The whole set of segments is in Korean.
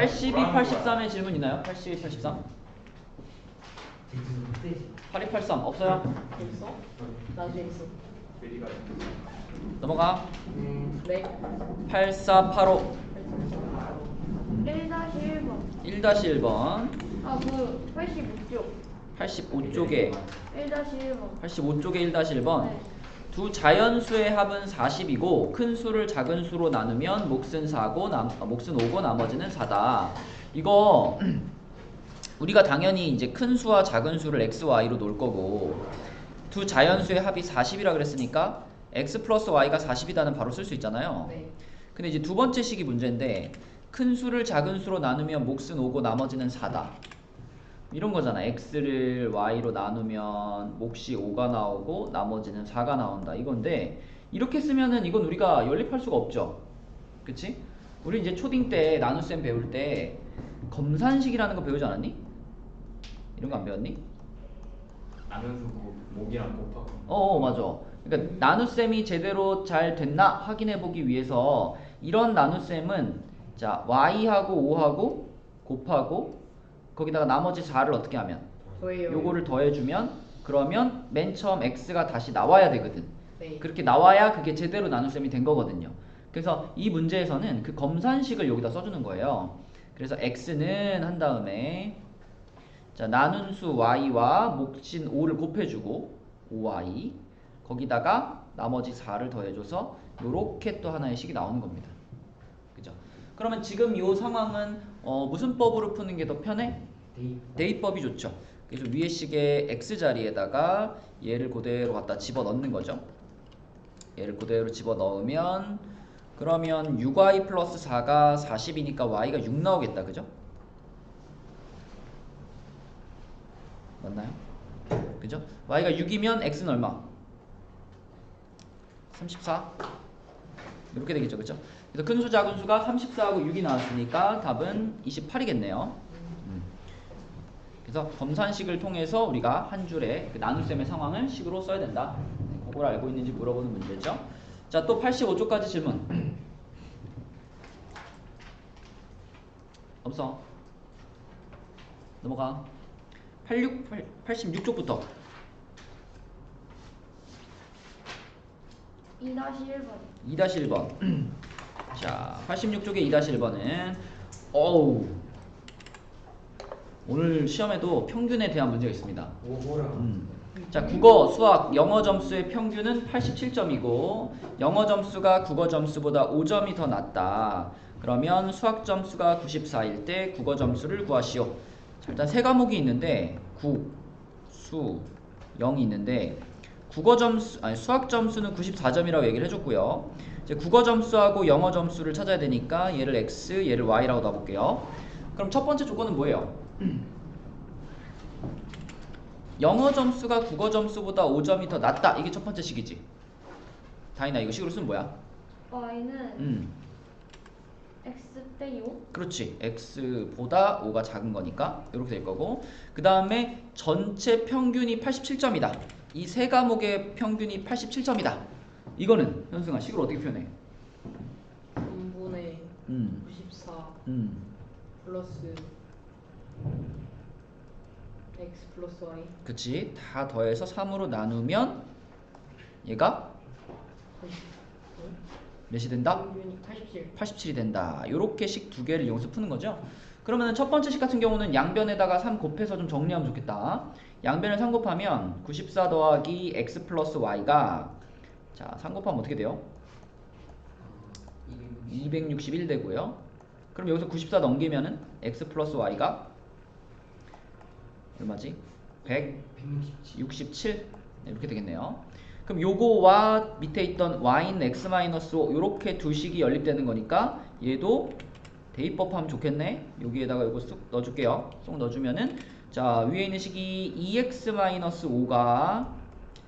82, 83의 질문 있나요? 82, 83? 8283 없어요? 있어? 나중에 있어. 넘어가. 네. 8485 1-1번 1-1번 아 그 85쪽 85쪽에 1-1번 85쪽에 1-1번 네. 두 자연수의 합은 40이고 큰 수를 작은 수로 나누면 몫은 4고 남, 아, 몫은 5고 나머지는 4다. 이거 우리가 당연히 이제 큰 수와 작은 수를 x, y로 놓을 거고 두 자연수의 합이 40이라 그랬으니까 x 플러스 y가 40이다는 바로 쓸 수 있잖아요. 네. 근데 이제 두 번째 식이 문제인데 큰 수를 작은 수로 나누면 몫은 5고 나머지는 4다. 이런 거잖아. x를 y로 나누면 몫이 5가 나오고 나머지는 4가 나온다. 이건데 이렇게 쓰면은 이건 우리가 연립할 수가 없죠. 그치? 우리 이제 초딩 때 나눗셈 배울 때 검산식이라는 거 배우지 않았니? 이런 거 안 배웠니? 나면서 뭐 목이랑 곱하고 어, 어 맞아. 그러니까 나눗셈이 제대로 잘 됐나 확인해 보기 위해서 이런 나눗셈은 자 y하고 5하고 곱하고 거기다가 나머지 4를 어떻게 하면. 요거를 더해주면 그러면 맨 처음 x가 다시 나와야 되거든. 네. 그렇게 나와야 그게 제대로 나눗셈이 된 거거든요. 그래서 이 문제에서는 그 검산식을 여기다 써주는 거예요. 그래서 x는 한 다음에 자 나눈 수 y와 몫인 5를 곱해주고 5y 거기다가 나머지 4를 더해줘서 요렇게 또 하나의 식이 나오는 겁니다. 그죠? 그러면 지금 이 상황은 어, 무슨 법으로 푸는 게 더 편해? 대입법이 좋죠. 그래서 위의 식의 x 자리에다가 얘를 그대로 갖다 집어 넣는 거죠. 얘를 그대로 집어 넣으면 그러면 6y 플러스 4가 40이니까 y가 6 나오겠다. 그죠? 맞나요? 그죠? y가 6이면 x는 얼마? 34 이렇게 되겠죠. 그죠? 그래서 큰수 작은 수가 34하고 6이 나왔으니까 답은 28이겠네요. 그래서 검산식을 통해서 우리가 한 줄에 그 나눗셈의 상황을 식으로 써야 된다. 네, 그걸 알고 있는지 물어보는 문제죠. 자, 또 85쪽까지 질문. 없어. 넘어가. 86, 86쪽부터. 2-1번 2-1번. 자, 86쪽의 2-1번은 어우. 오늘 시험에도 평균에 대한 문제가 있습니다. 음. 자, 국어, 수학, 영어 점수의 평균은 87점이고 영어 점수가 국어 점수보다 5점이 더 낮다. 그러면 수학 점수가 94일 때 국어 점수를 구하시오. 자, 일단 세 과목이 있는데 국, 수, 영이 있는데 국어 점수 아니 수학 점수는 94점이라고 얘기를 해줬고요. 이제 국어 점수하고 영어 점수를 찾아야 되니까 얘를 x, 얘를 y라고 놔볼게요. 그럼 첫 번째 조건은 뭐예요? 영어 점수가 국어 점수보다 5점이 더 낮다. 이게 첫 번째 식이지. 다이나 이거 식으로 쓰면 뭐야? y는 음, x 대5 그렇지. x보다 5가 작은 거니까 이렇게 될 거고. 그 다음에 전체 평균이 87점이다. 이 세 과목의 평균이 87점이다. 이거는 현승아 식으로 어떻게 표현해? 3분의 음, 94 음, 플러스 x 플러스 y 그치. 다 더해서 3으로 나누면 얘가 몇이 된다? 평균이 87 87이 된다. 요렇게 식 두 개를 이용해서 푸는 거죠. 그러면 첫 번째 식 같은 경우는 양변에다가 3 곱해서 좀 정리하면 좋겠다. 양변을 3 곱하면 94 더하기 x 플러스 y가 자, 3 곱하면 어떻게 돼요? 261 되고요. 그럼 여기서 94 넘기면은 x 플러스 y가 얼마지? 167 네, 이렇게 되겠네요. 그럼 요거와 밑에 있던 y는 x 마이너스 5 요렇게 두 식이 연립되는 거니까 얘도 대입법 하면 좋겠네. 여기에다가 요거 쑥 넣어줄게요. 쏙 넣어주면은 자 위에 있는 식이 2x 마이너스 5가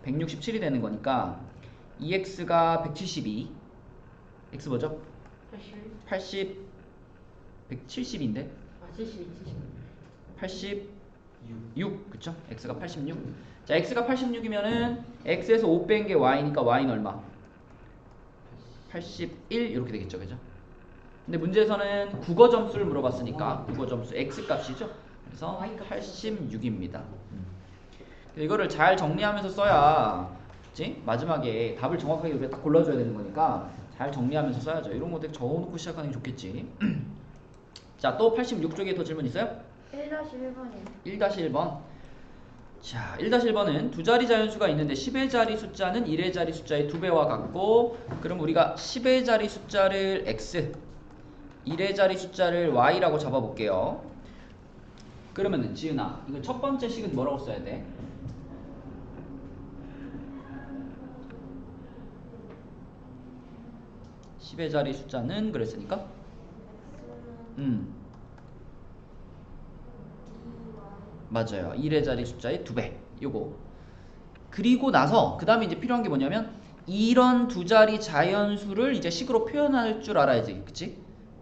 167이 되는 거니까 2x가 172 x 뭐죠? 80 80 170인데 아72 70 86 그쵸? x가 86. 자, x가 86이면은 x에서 5 뺀 게 y니까 y는 얼마? 81 이렇게 되겠죠, 그죠? 근데 문제에서는 국어 점수를 물어봤으니까 국어 점수 x 값이죠. 그래서 Y 값. 86입니다. 음. 이거를 잘 정리하면서 써야 그치? 마지막에 답을 정확하게 우리가 딱 골라줘야 되는 거니까 잘 정리하면서 써야죠. 이런 거 되게 적어놓고 시작하는 게 좋겠지. 자, 또 86쪽에 더 질문 있어요? 1-1번이요. 1-1번. 자, 1-1번은 두 자리 자연수가 있는데 10의 자리 숫자는 1의 자리 숫자의 두 배와 같고 그럼 우리가 10의 자리 숫자를 x 1의 자리 숫자를 y라고 잡아 볼게요. 그러면은 지은아, 이거 첫 번째 식은 뭐라고 써야 돼? 십의 자리 숫자는 그랬으니까 음. 맞아요. 1의 자리 숫자의 두 배. 요거. 그리고 나서 그 다음에 이제 필요한 게 뭐냐면 이런 두 자리 자연수를 이제 식으로 표현할 줄 알아야지. 그치?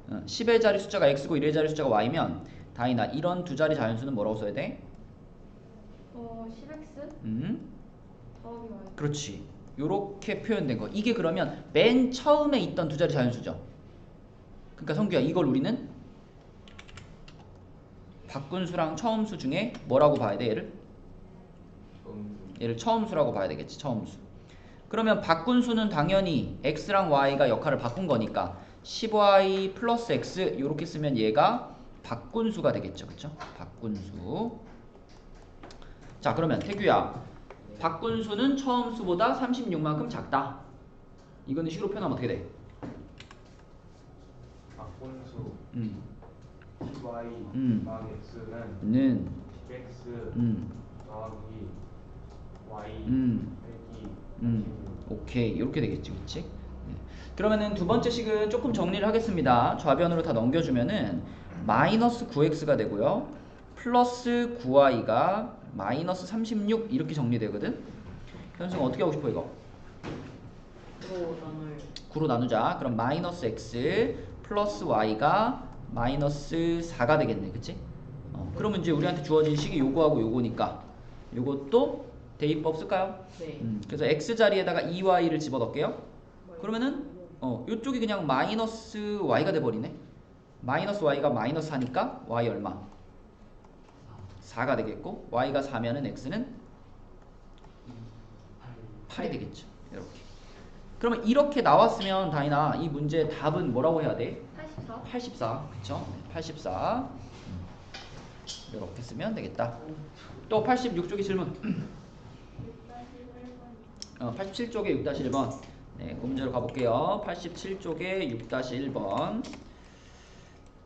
어, 10의 자리 숫자가 x고 1의 자리 숫자가 y면 다이나 이런 두 자리 자연수는 뭐라고 써야 돼? 어, 10x 음. 더하기 y. 그렇지. 요렇게 표현된 거. 이게 그러면 맨 처음에 있던 두 자리 자연수죠. 그러니까 성규야 이걸 우리는 바꾼 수랑 처음 수 중에 뭐라고 봐야 돼 얘를? 얘를 처음 수라고 봐야 되겠지 처음 수 그러면 바꾼 수는 당연히 x랑 y가 역할을 바꾼 거니까 10y 플러스 x 이렇게 쓰면 얘가 바꾼 수가 되겠죠 그쵸? 바꾼 수 자 그러면 태규야 바꾼 수는 처음 수보다 36만큼 작다 이거는 식으로 표현하면 어떻게 돼? 박분수 음, 10y 음. 더하기 x는 는 10x 음, 더하기 y 음. 빼기 음, 오케이 이렇게 되겠지, 그렇지? 그러면은 두 번째 식은 조금 정리를 하겠습니다. 좌변으로 다 넘겨주면은 마이너스 9x가 되고요, 플러스 9y가 마이너스 36 이렇게 정리되거든. 현승 어떻게 하고 싶어 이거? 로 나눌 9로 나누자. 그럼 마이너스 x 플러스 y가 마이너스 4가 되겠네, 그치? 어, 그러면 이제 우리한테 주어진 식이 요거하고 요거니까 요것도 대입법 쓸까요? 네. 음, 그래서 x 자리에다가 2y를 집어넣을게요. 그러면은 어 요쪽이 그냥 마이너스 y가 돼버리네. 마이너스 y가 마이너스 4니까 y 얼마? 4가 되겠고 y가 4면은 x는 8이 되겠죠. 이렇게. 그러면 이렇게 나왔으면 다이나 이 문제의 답은 뭐라고 해야 돼? 84. 84. 그쵸? 84. 이렇게 쓰면 되겠다. 또 86쪽의 질문. 어, 87쪽에 6-1번. 네, 그 문제로 가볼게요. 87쪽에 6-1번.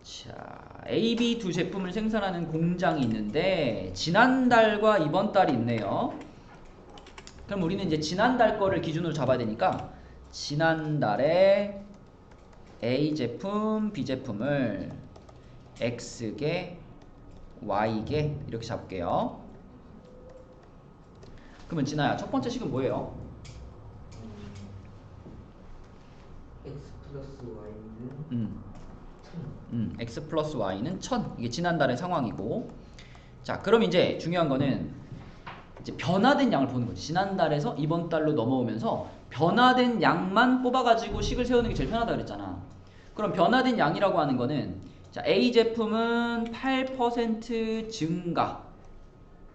자, A, B 두 제품을 생산하는 공장이 있는데 지난달과 이번 달이 있네요. 그럼 우리는 이제 지난달 거를 기준으로 잡아야 되니까 지난달에 A 제품, B 제품을 X개, Y개 이렇게 잡을게요. 그러면 진아야 첫 번째 식은 뭐예요? x 플러스 y는 음, 음, X 플러스 Y는 1000 이게 지난달의 상황이고. 자 그럼 이제 중요한 거는 이제 변화된 양을 보는 거지. 지난달에서 이번 달로 넘어오면서 변화된 양만 뽑아가지고 식을 세우는 게 제일 편하다 그랬잖아 그럼 변화된 양이라고 하는 거는 자 A 제품은 8% 증가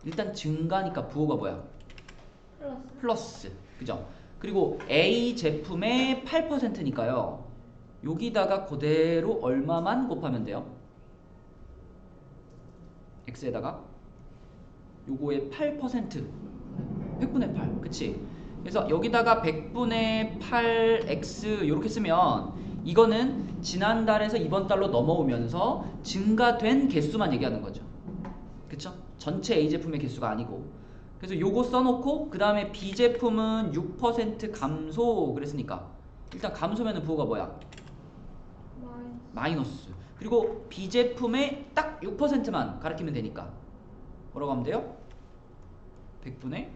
일단 증가니까 부호가 뭐야 플러스. 플러스 그죠? 그리고 A 제품의 8%니까요. 여기다가 그대로 얼마만 곱하면 돼요? x에다가 요거의 8% 100분의 8 그치? 그래서 여기다가 100분의 8x 이렇게 쓰면 이거는 지난달에서 이번 달로 넘어오면서 증가된 개수만 얘기하는 거죠 그쵸? 전체 A 제품의 개수가 아니고 그래서 요거 써놓고 그 다음에 B 제품은 6% 감소 그랬으니까 일단 감소면은 부호가 뭐야? 마이너스. 마이너스 그리고 B 제품의 딱 6%만 가리키면 되니까 뭐라고 하면 돼요? 100분의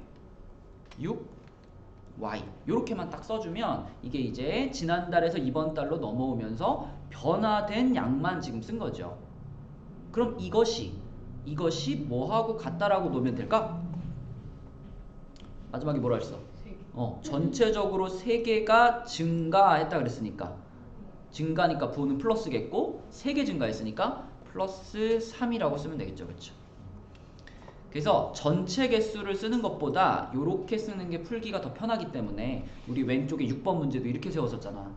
6 Y 요렇게만 딱 써주면 이게 이제 지난달에서 이번 달로 넘어오면서 변화된 양만 지금 쓴 거죠 그럼 이것이 이것이 뭐하고 같다라고 놓으면 될까? 마지막에 뭐라 했어? 세 개. 어, 전체적으로 세 개가 증가했다 그랬으니까 증가니까 부호는 플러스겠고 3개 증가했으니까 플러스 3이라고 쓰면 되겠죠. 그렇죠? 그래서 전체 개수를 쓰는 것보다 이렇게 쓰는 게 풀기가 더 편하기 때문에 우리 왼쪽에 6번 문제도 이렇게 세웠었잖아.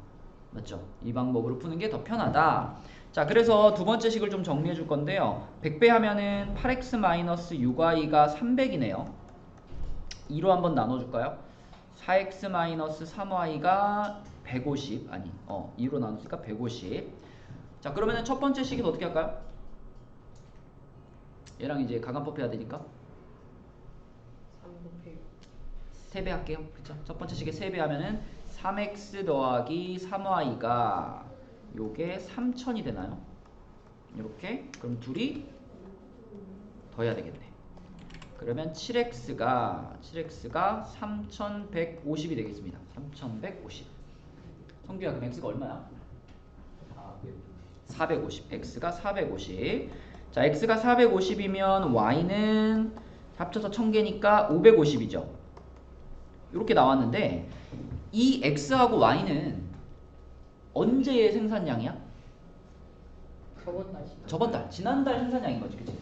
맞죠? 이 방법으로 푸는 게 더 편하다. 자, 그래서 두 번째 식을 좀 정리해 줄 건데요. 100배 하면은 8x-6y가 300이네요. 2로 한번 나눠 줄까요? 4x-3y가 150 아니, 어, 2로 나눴으니까 150. 자, 그러면은 첫 번째 식은 어떻게 할까요? 얘랑 이제 가간법 해야 되니까 3 곱해요. 3배 할게요. 그쵸? 첫 번째 식에 3배 하면은 3x 더하기 3y가 요게 3000이 되나요? 이렇게 그럼 둘이 더해야 되겠네. 그러면 7x가 7x가 3150이 되겠습니다. 3150. 성규야 그럼 x가 얼마야? 450. x가 450. 자, x가 450이면 y는 합쳐서 1000개니까 550이죠. 이렇게 나왔는데 이 x하고 y는 언제의 생산량이야? 저번 달. 저번 달, 지난달 생산량인 거지, 그치?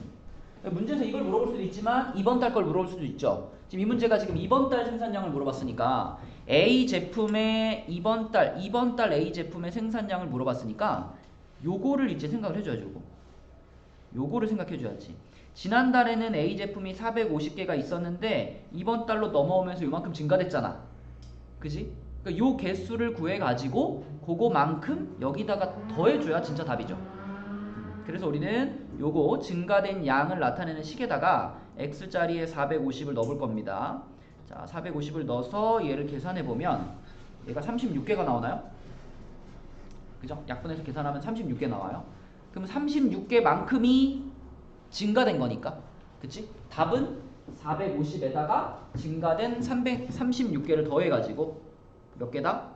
문제에서 이걸 물어볼 수도 있지만 이번 달 걸 물어볼 수도 있죠. 지금 이 문제가 지금 이번 달 생산량을 물어봤으니까 A 제품의 이번 달, 이번 달 A 제품의 생산량을 물어봤으니까 요거를 이제 생각을 해줘야죠, 요거. 요거를 생각해 줘야지. 지난달에는 A 제품이 450개가 있었는데 이번 달로 넘어오면서 요만큼 증가됐잖아. 그지? 그러니까 요 개수를 구해 가지고 그거만큼 여기다가 더해 줘야 진짜 답이죠. 그래서 우리는 요거 증가된 양을 나타내는 식에다가 x자리에 450을 넣어볼 겁니다. 자, 450을 넣어서 얘를 계산해 보면 얘가 36개가 나오나요? 그죠? 약분해서 계산하면 36개 나와요. 그럼 36개만큼이 증가된 거니까. 그치? 답은 450에다가 증가된 336개를 더해 가지고 몇 개다?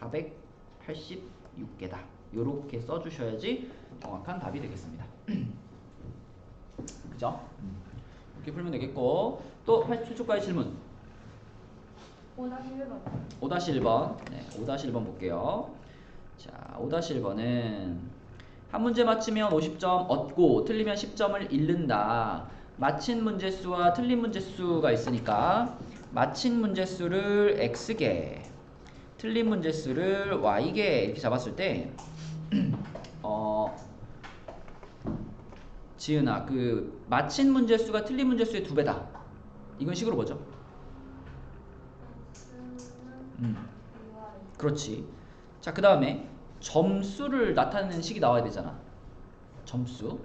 486개다. 요렇게 써 주셔야지 정확한 답이 되겠습니다. 그죠? 이렇게 풀면 되겠고 또 87초까지 질문 5-1번 5-1번 네, 5-1번 볼게요. 자, 5-1번은 한 문제 맞히면 50점 얻고 틀리면 10점을 잃는다. 맞힌 문제 수와 틀린 문제 수가 있으니까 맞힌 문제 수를 x개, 틀린 문제 수를 y개 이렇게 잡았을 때 어, 지은아 그 맞힌 문제 수가 틀린 문제 수의 두 배다. 이건 식으로 뭐죠? 음. 그렇지. 자, 그 다음에 점수를 나타내는 식이 나와야 되잖아. 점수.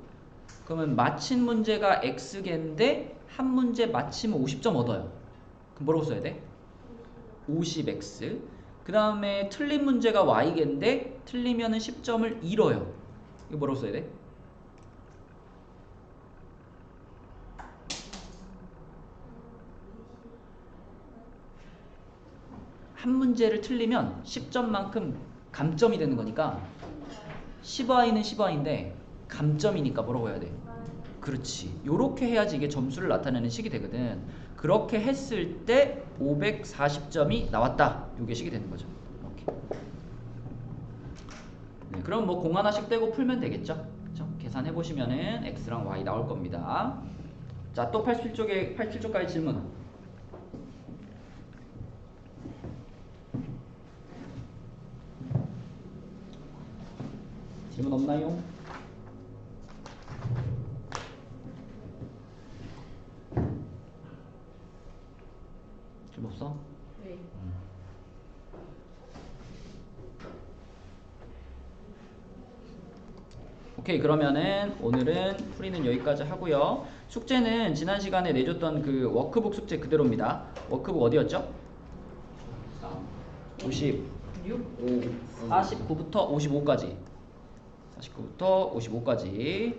그러면 맞힌 문제가 x개인데 한 문제 맞히면 50점 얻어요. 그럼 뭐라고 써야 돼? 50x. 그 다음에 틀린 문제가 y개인데 틀리면 은 10점을 잃어요. 이거 뭐라고 써야 돼? 한 문제를 틀리면 10점만큼 감점이 되는 거니까 10y는 10y인데 감점이니까 뭐라고 해야 돼? 그렇지. 요렇게 해야지 이게 점수를 나타내는 식이 되거든. 그렇게 했을 때 540점이 나왔다. 요게 식이 되는 거죠. 이렇게. 네, 그럼 뭐 공 하나씩 떼고 풀면 되겠죠? 그쵸? 계산해 보시면은 x랑 y 나올 겁니다. 자, 또 87쪽에 87쪽까지 질문. 질문 없나요? 질문 없어? 네. 오케이 그러면은 오늘은 풀이는 여기까지 하고요 숙제는 지난 시간에 내줬던 그 워크북 숙제 그대로입니다 워크북 어디였죠? 50 6? 49부터 55까지 49부터 55까지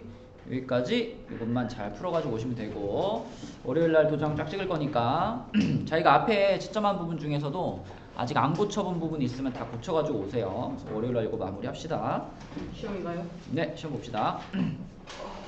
여기까지 이것만 잘 풀어가지고 오시면 되고 월요일날 도장 쫙 찍을 거니까 자기가 앞에 채점한 부분 중에서도 아직 안 고쳐본 부분이 있으면 다 고쳐가지고 오세요. 월요일날 이거 마무리합시다. 시험인가요? 네 시험 봅시다